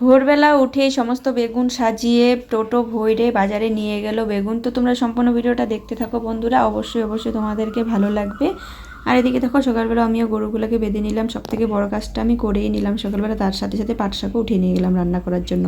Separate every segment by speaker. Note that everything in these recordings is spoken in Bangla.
Speaker 1: ভোরবেলা উঠে সমস্ত বেগুন সাজিয়ে টোটো ভইরে বাজারে নিয়ে গেল বেগুন। তো তোমরা সম্পূর্ণ ভিডিওটা দেখতে থাকো বন্ধুরা, অবশ্যই অবশ্যই তোমাদেরকে ভালো লাগবে। আর এদিকে দেখো, সকালবেলা আমিও গরুগুলোকে বেঁধে নিলাম সব থেকে বড় কাজটা আমি করেই নিলাম। সকালবেলা তার সাথে সাথে পাট শাকও উঠিয়ে নিয়ে গেলাম রান্না করার জন্য।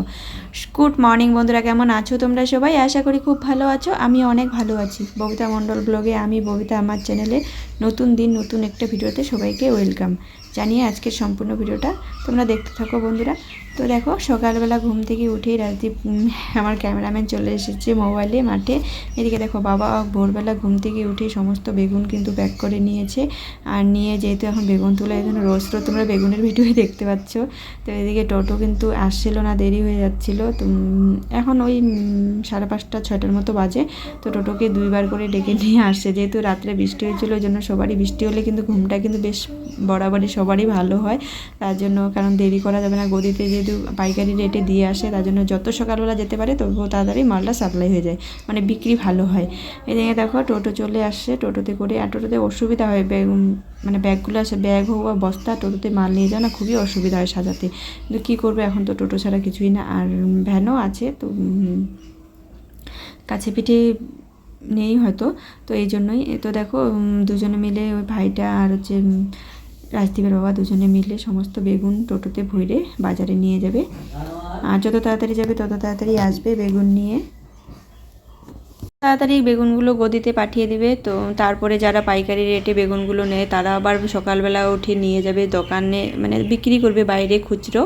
Speaker 1: গুড মর্নিং বন্ধুরা, কেমন আছো তোমরা সবাই? আশা করি খুব ভালো আছো আমি অনেক ভালো আছি। ববিতা মণ্ডল ব্লগে আমি, ববিতা আমার চ্যানেলে নতুন দিন, নতুন একটা ভিডিওতে সবাইকে ওয়েলকাম জানিয়ে আজকের সম্পূর্ণ ভিডিওটা তোমরা দেখতে থাকো বন্ধুরা। তো দেখো, সকালবেলা ঘুম থেকে উঠেই রাজদীপ আমার ক্যামেরাম্যান চলে এসেছে মোবাইলে মাঠে। এদিকে দেখো, বাবা ভোরবেলা ঘুম থেকে উঠে সমস্ত বেগুন কিন্তু প্যাক করে নিয়েছে। আর নিয়ে যেহেতু এখন বেগুন তুলে রোজ রোজ তোমরা বেগুনের ভিডিওই দেখতে পাচ্ছ। তো এদিকে টোটো কিন্তু আসছিল না, দেরি হয়ে যাচ্ছিল। তো এখন ওই সাড়ে পাঁচটা, ছয়টার মতো বাজে। তো টোটোকে দুইবার করে ডেকে নিয়ে আসছে যেহেতু রাত্রে বৃষ্টি হয়েছিল, ওই জন্য সবারই বৃষ্টি হলে কিন্তু ঘুমটা কিন্তু বেশ বরাবরই সবারই ভালো হয়। তার জন্য কারণ দেরি করা যাবে না। গদিতে যেহেতু পাইকারি রেটে দিয়ে আসে, তার জন্য যত সকালবেলা যেতে পারে তবুও তাড়াতাড়ি মালটা সাপ্লাই হয়ে যায়। মানে বিক্রি ভালো হয়। এই এদিকে দেখো, টোটো চলে আসছে। টোটোতে করে আর টোটোতে অসুবিধা হয়। ব্যাগ মানে ব্যাগগুলো আসে ব্যাগ হোক বা বস্তা, টোটোতে মাল নিয়ে যাওয়া না খুবই অসুবিধা হয় সাজাতে। কিন্তু কী করবে এখন তো টোটো ছাড়া কিছুই না। আর ভ্যানও আছে তো কাছে পিঠে নেই হয়তো। তো এই জন্যই। তো দেখো দুজনে মিলে ওই ভাইটা আর হচ্ছে রাজদীপের বাবা দুজনে মিলে সমস্ত বেগুন টোটোতে ভরে বাজারে নিয়ে যাবে। আর যত তাড়াতাড়ি যাবে তত তাড়াতাড়ি আসবে বেগুন নিয়ে। তাড়াতাড়ি বেগুনগুলো গদিতে পাঠিয়ে দিবে। তো তারপরে যারা পাইকারি রেটে বেগুনগুলো নেয়, তারা আবার সকালবেলা উঠে নিয়ে যাবে দোকানে মানে বিক্রি করবে বাইরে খুচরো।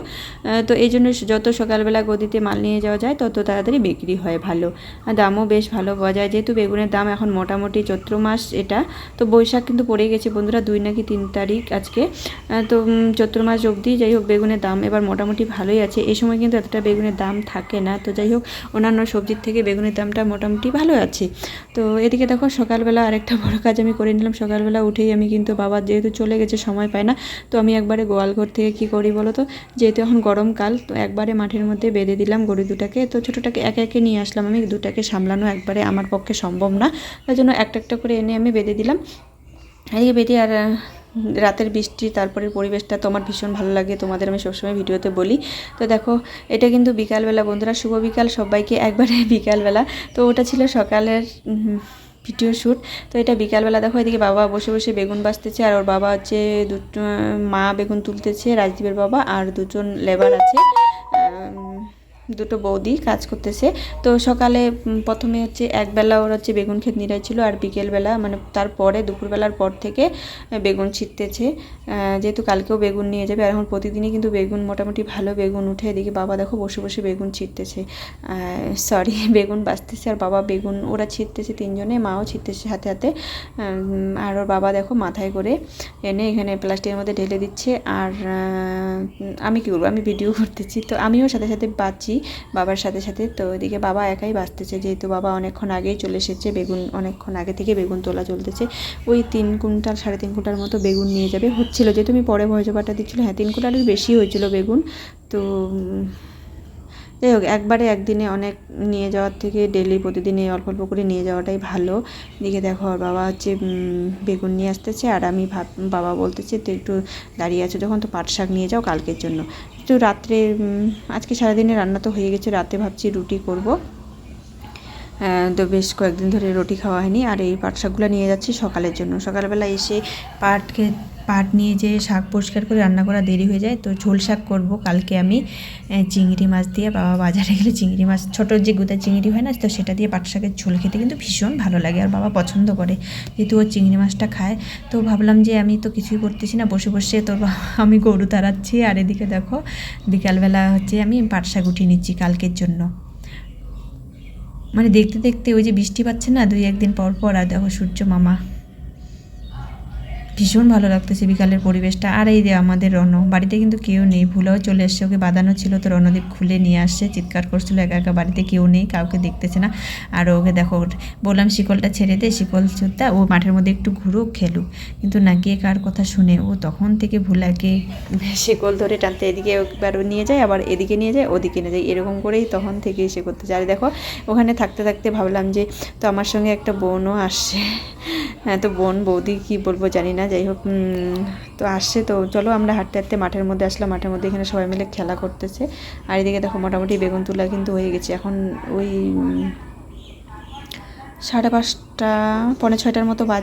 Speaker 1: তো এই জন্য যত সকালবেলা গদিতে মাল নিয়ে যাওয়া যায়, তত তাড়াতাড়ি বিক্রি হয় ভালো। দামও বেশ ভালো পাওয়া যায়। যেহেতু বেগুনের দাম এখন মোটামুটি চৈত্র মাস এটা, তো বৈশাখ কিন্তু পড়ে গেছে বন্ধুরা, দুই নাকি তিন তারিখ আজকে। তো চৈত্র মাস অবধি যাই হোক বেগুনের দাম এবার মোটামুটি ভালোই আছে। এই সময় কিন্তু এতটা বেগুনের দাম থাকে না। তো যাই হোক, অন্যান্য সবজির থেকে বেগুনের দামটা মোটামুটি ভালো আছে তো এদিকে দেখো সকালবেলা আরেকটা বড় কাজ আমি করে নিলাম। সকালবেলা উঠেই আমি কিন্তু বাবা যেহেতু চলে গেছে, সময় পায় না, তো আমি একবারে গোয়ালঘর থেকে কি করি বলো তো? যেহেতু এখন গরমকাল, তো একবারে মাঠের মধ্যে বেঁধে দিলাম গরু দুটাকে। তো ছোটোটাকে একে একে নিয়ে আসলাম আমি, দুটাকে সামলানো একবারে আমার পক্ষে সম্ভব না। তার জন্য একটা একটা করে এনে আমি বেঁধে দিলাম। এদিকে বেঁধে আর রাতের বৃষ্টি তারপরে পরিবেশটা তোমার ভীষণ ভালো লাগে, তোমাদের আমি সবসময় ভিডিওতে বলি। তো দেখো, এটা কিন্তু বিকালবেলা বন্ধুরা, শুভ বিকাল, সবাইকে একবারে বিকালবেলা। তো ওটা ছিল সকালের ভিডিও শ্যুট তো এটা বিকালবেলা, দেখো এদিকে বাবা বসে বসে বেগুন বাঁচতেছে, আর ওর বাবা হচ্ছে দুটো, মা বেগুন তুলতেছে, রাজদীপের বাবা আর দুজন লেবার আছে। দুটো বৌদি কাজ করতেছে। তো সকালে প্রথমে হচ্ছে একবেলা ওর হচ্ছে বেগুন ক্ষেত নিরাই ছিল আর বিকেলবেলা মানে তারপরে দুপুরবেলার পর থেকে বেগুন ছিটতেছে। যেহেতু কালকেও বেগুন নিয়ে যাবে, আর এখন প্রতিদিনই কিন্তু বেগুন, মোটামুটি ভালো বেগুন উঠে এদিকে বাবা দেখো বসে বসে বেগুন ছিটতেছে। সরি বেগুন বাঁচতেছে আর বাবা বেগুন, ওরা ছিটতেছে তিনজনে, মাও ছিটতেছে হাতে হাতে। আর ওর বাবা দেখো মাথায় করে এনে এখানে প্লাস্টিকের মধ্যে ঢেলে দিচ্ছে। আর আমি কী করব? আমি ভিডিও করতেছি। তো আমিও সাথে সাথে বাঁচি। বাবার সাথে সাথে। তো এদিকে বাবা একাই বাঁচতেছে, যেহেতু বাবা অনেকক্ষণ আগেই চলে এসেছে, বেগুন অনেকক্ষণ আগে থেকে বেগুন তোলা চলতেছে। ওই তিন কুইন্টাল, সাড়ে তিন কুইন্টাল মতো বেগুন নিয়ে যাবে। হচ্ছিল যেহেতু আমি পরে ভয় জবাটা দিচ্ছিল হ্যাঁ তিন কুইন্টালের বেশি হয়েছিল বেগুন। তো যাই হোক, একবারে একদিনে অনেক নিয়ে যাওয়ার থেকে ডেলি প্রতিদিনে অল্প অল্প করে নিয়ে যাওয়াটাই ভালো। দিকে দেখো ওর বাবা হচ্ছে বেগুন নিয়ে আসতেছে, আর আমি ভাব, বাবা বলতেছে তো একটু দাঁড়িয়ে আছো যখন, তো পাট শাক নিয়ে যাও কালকের জন্য। তো রাত্রে আজকে সারাদিনে রান্না তো হয়ে গেছে রাতে ভাবছি রুটি করব। তো বেশ কয়েকদিন ধরে রুটি খাওয়া হয়নি আর এই পাট শাকগুলো নিয়ে যাচ্ছি সকালের জন্য। সকালবেলা এসে পাটকে, পাট নিয়ে যে শাক পরিষ্কার করে রান্না করা দেরি হয়ে যায়, তো ঝোল শাক করব কালকে আমি। চিংড়ি মাছ দিয়ে বাবা বাজারে গেলে চিংড়ি মাছ, ছোটো যে গুদা চিংড়ি হয় না, তো সেটা দিয়ে পাট শাকের ঝোল খেতে কিন্তু ভীষণ ভালো লাগে আর বাবা পছন্দ করে। যেহেতু ও চিংড়ি মাছটা খায়, তো ভাবলাম যে আমি তো কিছুই করতেছি না, বসে বসে তোর আমি গরু তাড়াচ্ছি। আর এদিকে দেখো, বিকালবেলা হচ্ছে আমি পাট শাক উঠিয়ে নিচ্ছি কালকের জন্য। মানে দেখতে দেখতে ওই যে বৃষ্টি পাচ্ছে না, দুই একদিন পর পর আর দেখো সূর্য মামা। ভীষণ ভালো লাগতেছে বিকালের পরিবেশটা। আর এই যে আমাদের রণ, বাড়িতে কিন্তু কেউ নেই, ভুলেও চলে এসছে, ওকে বাঁধানো ছিল তো রণদীপ খুলে নিয়ে আসছে, চিৎকার করছিল, একা একা বাড়িতে কেউ নেই, কাউকে দেখতেছে না। আর ওকে দেখো বললাম, শিকলটা ছেড়ে দে, শিকল চুদ্দা ও মাঠের মধ্যে একটু ঘুরুক, খেলুক। কিন্তু না গিয়ে কার কথা শুনে, ও তখন থেকে ভুলাকে শিকল ধরে টানতে এদিকে একবার নিয়ে যায়, আবার এদিকে নিয়ে যায়, ওদিকে নিয়ে যায়, এরকম করেই তখন থেকে সে করতে যায় দেখো, ওখানে থাকতে থাকতে ভাবলাম যে, তো আমার সঙ্গে একটা বোনও আসছে। হ্যাঁ তো বোন, বৌদি কি বলব জানি না না, যাই হোক তো আসছে, তো চলো আমরা হাঁটতে হাঁটতে মাঠের মধ্যে আসলাম, মাঠের মধ্যে এখানে সবাই মিলে খেলা করতেছে। আর এদিকে দেখো মোটামুটি বেগুন তুলা কিন্তু হয়ে গেছে। এখন ওই সাড়ে পাঁচটা, পৌনে ছয়টার মতো বাজে।